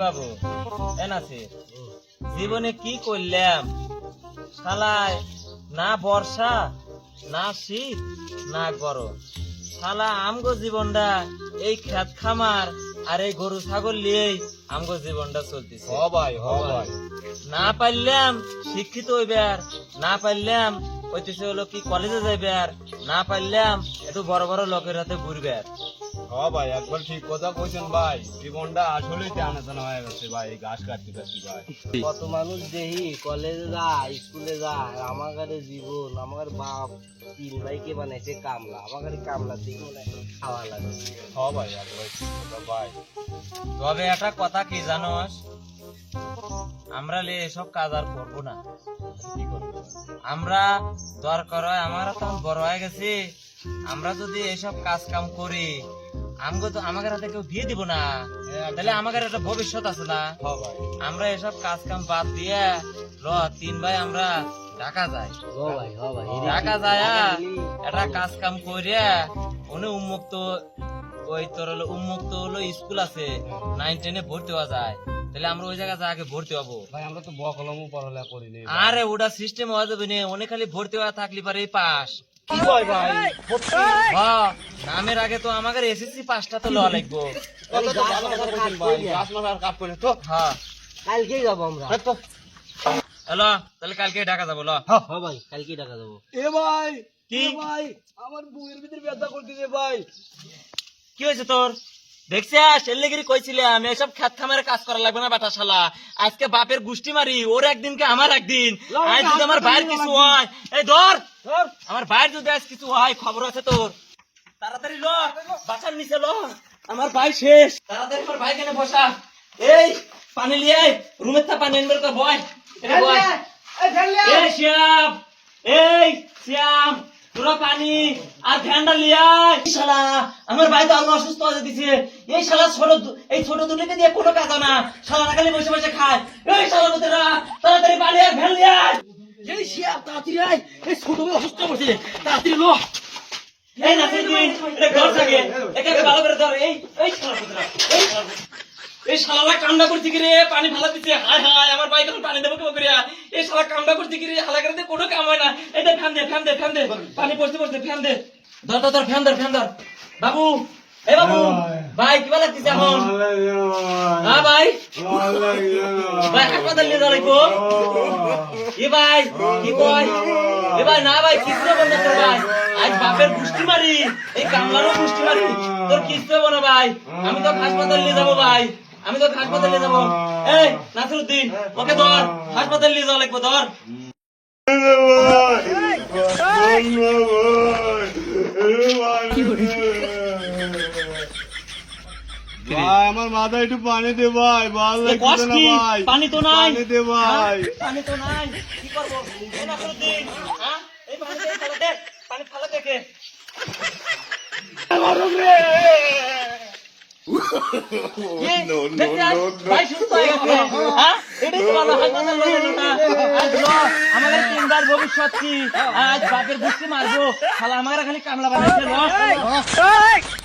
বাবু N আছে। জীবনে কি করলাম? শালায় না বর্ষা না শীত না গরম। শালা আমগো জীবনটা এই খেত খামার আর এই গরু ছাগল নিয়েই আমগো জীবনটা চলতেছে। না পারলাম শিক্ষিত হইবার না পারলাম হইতেছে হলো কি কলেজে যাইবার না পারলাম একটু বড় বড় লোকের হাতে ঘুরবার হ ভাই একবার ঠিক কথা কইছেন ভাই। জীবনটা আসলেই টানা টানা হয়ে গেছে ভাই এই ঘাস কাটতে কাটতে ভাই। কত মানুষ দেখি কলেজে যায় স্কুলে যায় আমার ঘরে জীবন আমার বাপ তিন ভাইকে বানাইছে কামলা আমার ঘরে কামলা দেখি মনে খাওয়া লাগে হ ভাই একবার ঠিক কথা ভাই। তবে একটা কথা কি জানোস আমরা লে এসব কাজ আর করব না। আমরা দরকার হয় আমরা তখন বড় হয়ে গেছি। আমরা যদি এসব কাজ কাম করি আমগো তো আমাদের হাতে কেউ বিয়ে দিব না। তাহলে আমাদের একটা ভবিষ্যৎ আছে না। আমরা এসব কাজ কাম বাদ দিয়ে র তিন ভাই আমরা ঢাকা যাই। ঢাকা যায় একটা কাজ কাম করে উনি উন্মুক্ত ওই তোর হলো উন্মুক্ত হলো স্কুল আছে। নাইন টেনে ভর্তি হওয়া যায়। তাহলে আমরা ওই জায়গায় আগে ভর্তি হব। ভাই আমরা তো বকলমও পড়ালেখা করিনি আরে ওটা সিস্টেম হওয়া যাবে না। উনি খালি ভর্তি হওয়া থাকলে পারে পাস কি কয় ভাই? হ্যাঁ নামের আগে তো আমাদের এসএসসি পাসটা তো লওয়া লাগবো। তো ভালো কথা কইছেন ভাই। গাছ আর কাপ করে তো। হ্যাঁ কালকেই যাব আমরা। হ্যাঁ তো। হ্যালো তাহলে কালকে ঢাকা যাব ল। হ ভাই কালকেই টাকা দেবো এ ভাই কি? ভাই আমার বুয়ের ভিতরে ব্যথা করতেছে ভাই। কি হয়েছে তোর? দেখছিস এল্লেগিরি কইছিলাম এসব খেত খামারে কাজ করা লাগবে না বাটা শালা আজকে বাপের গুষ্টি মারি ওর একদিন কে আমার একদিন। আজ যদি আমার ভাইয়ের কিছু হয় এই ধর। আমার ভাইয়ের যদি আজ কিছু হয় খবর আছে তোর। তাড়াতাড়ি ল বাসার নিচে ল আমার ভাই শেষ। তাড়াতাড়ি আমার ভাই কেন বসা। এই পানি লিয়ে রুমের তা পানি আনবে তো বয়। এটা বয়। এই শ্যাম। এই শ্যাম। তোরা পানি আর ফ্যানটা লিয়াই শালা আমার ভাই তো আল্লাহ অসুস্থ হয়ে দিছে এই শালা ছোট এই ছোট দুটোকে দিয়ে কোনো কাজ না। শালা খালি বসে বসে খায়। এই শালা বুতেরা তাড়াতাড়ি পানি আর ফ্যান লিয়াই এই শ্যাম তাড়াতাড়ি আয়। এই ছোট অসুস্থ হয়েছে তাড়াতাড়ি লো। এই নাসির দিন এটা ঘর থাকে। একে ভালো করে ধর। এই এই শালা বুতেরা এই শালা। এই শালা কামড়া করতে গিয়ে পানি ফালা দিচ্ছে হায় হায় আমার তখন পানি দেবো করিয়া? এই শালা কামড়া করতে গিয়ে হালা করে কোনো কাম হয় না। এটা ফ্যান দে ফ্যান দে ফ্যান দে। পানি পড়তে পড়তে ফ্যান দে। ধর ধর ফ্যান ধর ফ্যান ধর। বাবু এ বাবু ভাই। কি ভালো লাগতেছে এখন? হ্যাঁ ভাই। ভাই হাসপাতাল নিয়ে এ ভাই কি কয়? এ ভাই না ভাই কিস্তি বন্ধ তোর ভাই। আজ বাপের গুষ্টি মারি। এই কামলারও গুষ্টি মারি। তোর হব না ভাই। আমি তো হাসপাতাল নিয়ে যাব ভাই। আমি তো হাসপাতাল যাব। এই নাসিরুদ্দিন ওকে ধর হাসপাতাল নিয়ে যাওয়া লাগবো ধর। ভাই আমার মাথায় একটু পানি দে ভাই ভালো লাগছে না ভাই। পানি তো নাই। পানি দে ভাই। হ্যাঁ? পানি তো নাই। কি করব? এই হ্যাঁ? এই পানি দে ফেলে দে। পানি ফেলে দেখে। ভাই সুস্থ হয়ে গেছে হ্যাঁ তো ভালো হাসপাতাল লয়ে না আজ আমাদের তিনবার ভবিষ্যৎ কি আজ বাপের বুঝতে মারবো শালা আমার খালি কামলা বানাইছে